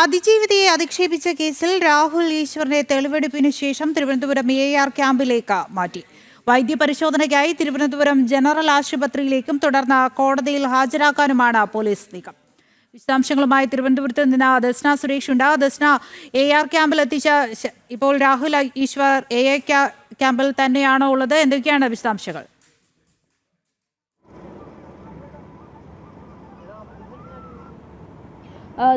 അതിജീവിതയെ അധിക്ഷേപിച്ച കേസിൽ രാഹുൽ ഈശ്വറിനെ തെളിവെടുപ്പിന് ശേഷം Thiruvananthapuram A R ക്യാമ്പിലേക്ക് മാറ്റി. വൈദ്യപരിശോധനയ്ക്കായി തിരുവനന്തപുരം ജനറൽ ആശുപത്രിയിലേക്കും തുടർന്ന് കോടതിയിൽ ഹാജരാക്കാനുമാണ് പോലീസ് നീക്കം. വിശദാംശങ്ങളുമായി തിരുവനന്തപുരത്ത് നിന്ന് ദസ്ന സുരേഷ് ഉണ്ട്. ദസ്ന എ ആർ ക്യാമ്പിൽ എത്തിച്ച ഇപ്പോൾ രാഹുൽ ഈശ്വർ എ എ ക്യാമ്പിൽ തന്നെയാണോ ഉള്ളത്? എന്തൊക്കെയാണ് വിശദാംശങ്ങൾ?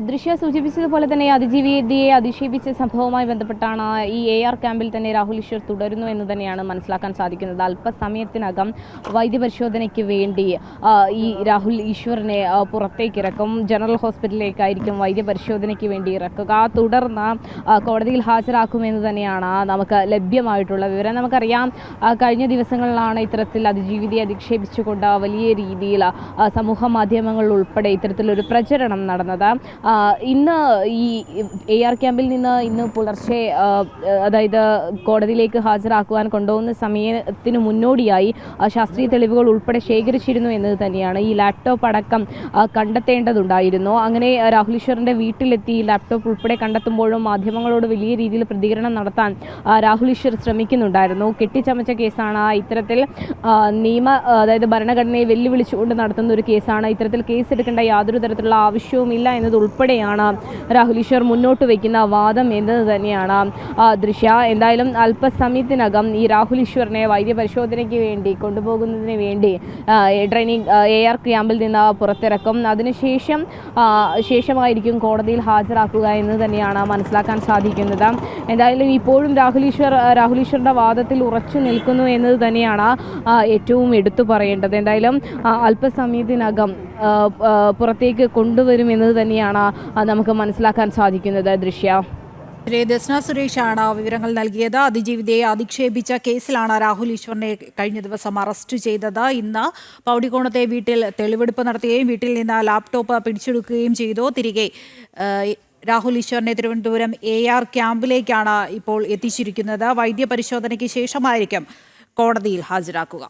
ദൃശ്യ സൂചിപ്പിച്ചതുപോലെ തന്നെ അതിജീവിതയെ അധിക്ഷേപിച്ച സംഭവവുമായി ബന്ധപ്പെട്ടാണ് ഈ എ ആർ ക്യാമ്പിൽ തന്നെ രാഹുൽ ഈശ്വർ തുടരുന്നു എന്ന് തന്നെയാണ് മനസ്സിലാക്കാൻ സാധിക്കുന്നത്. അല്പസമയത്തിനകം വൈദ്യപരിശോധനയ്ക്ക് വേണ്ടി ഈ രാഹുൽ ഈശ്വറിനെ പുറത്തേക്ക് ഇറക്കും. ജനറൽ ഹോസ്പിറ്റലിലേക്കായിരിക്കും വൈദ്യപരിശോധനയ്ക്ക് വേണ്ടി ഇറക്കുക. തുടർന്ന് കോടതിയിൽ ഹാജരാക്കുമെന്ന് തന്നെയാണ് നമുക്ക് ലഭ്യമായിട്ടുള്ള വിവരം. നമുക്കറിയാം കഴിഞ്ഞ ദിവസങ്ങളിലാണ് ഇത്തരത്തിൽ അതിജീവിതയെ അധിക്ഷേപിച്ചുകൊണ്ട് വലിയ രീതിയിൽ സമൂഹ മാധ്യമങ്ങൾ ഉൾപ്പെടെ ഇത്തരത്തിലൊരു പ്രചരണം നടന്നത്. ഇന്ന് ഈ എ ആർ ക്യാമ്പിൽ നിന്ന് ഇന്ന് പുലർച്ചെ അതായത് കോടതിയിലേക്ക് ഹാജരാക്കുവാൻ കൊണ്ടുപോകുന്ന സമയത്തിന് മുന്നോടിയായി ശാസ്ത്രീയ തെളിവുകൾ ഉൾപ്പെടെ ശേഖരിച്ചിരുന്നു എന്നത് തന്നെയാണ്. ഈ ലാപ്ടോപ്പ് അടക്കം കണ്ടെത്തേണ്ടതുണ്ടായിരുന്നു. അങ്ങനെ രാഹുൽ ഈശ്വറിന്റെ വീട്ടിലെത്തി ലാപ്ടോപ്പ് ഉൾപ്പെടെ കണ്ടെത്തുമ്പോഴും മാധ്യമങ്ങളോട് വലിയ രീതിയിൽ പ്രതികരണം നടത്താൻ രാഹുൽ ഈശ്വർ ശ്രമിക്കുന്നുണ്ടായിരുന്നു. കെട്ടിച്ചമച്ച കേസാണ്. ഇത്തരത്തിൽ നിയമ അതായത് ഭരണഘടനയെ വെല്ലുവിളിച്ചുകൊണ്ട് നടത്തുന്ന ഒരു കേസാണ്. ഇത്തരത്തിൽ കേസ് എടുക്കേണ്ട യാതൊരു തരത്തിലുള്ള ആവശ്യവുമില്ല എന്നത് ഉൾപ്പെടെയാണ്. രാഹുൽ ഈശ്വർ മുന്നോട്ട് വയ്ക്കുന്ന വാദം എന്നത് തന്നെയാണ്. ദൃശ്യ എന്തായാലും അല്പസമയത്തിനകം ഈ രാഹുൽ ഈശ്വറിനെ വൈദ്യപരിശോധനയ്ക്ക് വേണ്ടി കൊണ്ടുപോകുന്നതിന് വേണ്ടി ട്രെയിനിങ് എ ആർ ക്യാമ്പിൽ നിന്ന് പുറത്തിറക്കും. അതിനുശേഷം ശേഷമായിരിക്കും കോടതിയിൽ ഹാജരാക്കുക എന്ന് തന്നെയാണ് മനസ്സിലാക്കാൻ സാധിക്കുന്നത്. എന്തായാലും ഇപ്പോഴും രാഹുൽ ഈശ്വർ രാഹുൽ ഈശ്വറിന്റെ വാദത്തിൽ ഉറച്ചു നിൽക്കുന്നു എന്നത് തന്നെയാണ് ഏറ്റവും എടുത്തു പറയേണ്ടത്. എന്തായാലും അല്പസമയത്തിനകം പുറത്തേക്ക് കൊണ്ടുവരുമെന്നത് തന്നെയാണ് നമുക്ക് മനസ്സിലാക്കാൻ സാധിക്കുന്നത് ദൃശ്യ. ദസ്ന സുരേഷാണ് വിവരങ്ങൾ നൽകിയത്. അതിജീവിതയെ അധിക്ഷേപിച്ച കേസിലാണ് രാഹുൽ ഈശ്വറിനെ കഴിഞ്ഞ ദിവസം അറസ്റ്റ് ചെയ്തത്. ഇന്ന് പൗടികോണത്തെ വീട്ടിൽ തെളിവെടുപ്പ് നടത്തുകയും വീട്ടിൽ നിന്ന് ലാപ്ടോപ്പ് പിടിച്ചെടുക്കുകയും ചെയ്തു. തിരികെ രാഹുൽ ഈശ്വറിനെ തിരുവനന്തപുരം എ ആർ ക്യാമ്പിലേക്കാണ് ഇപ്പോൾ എത്തിച്ചിരിക്കുന്നത്. വൈദ്യപരിശോധനയ്ക്ക് ശേഷമായിരിക്കും കോടതിയിൽ ഹാജരാക്കുക.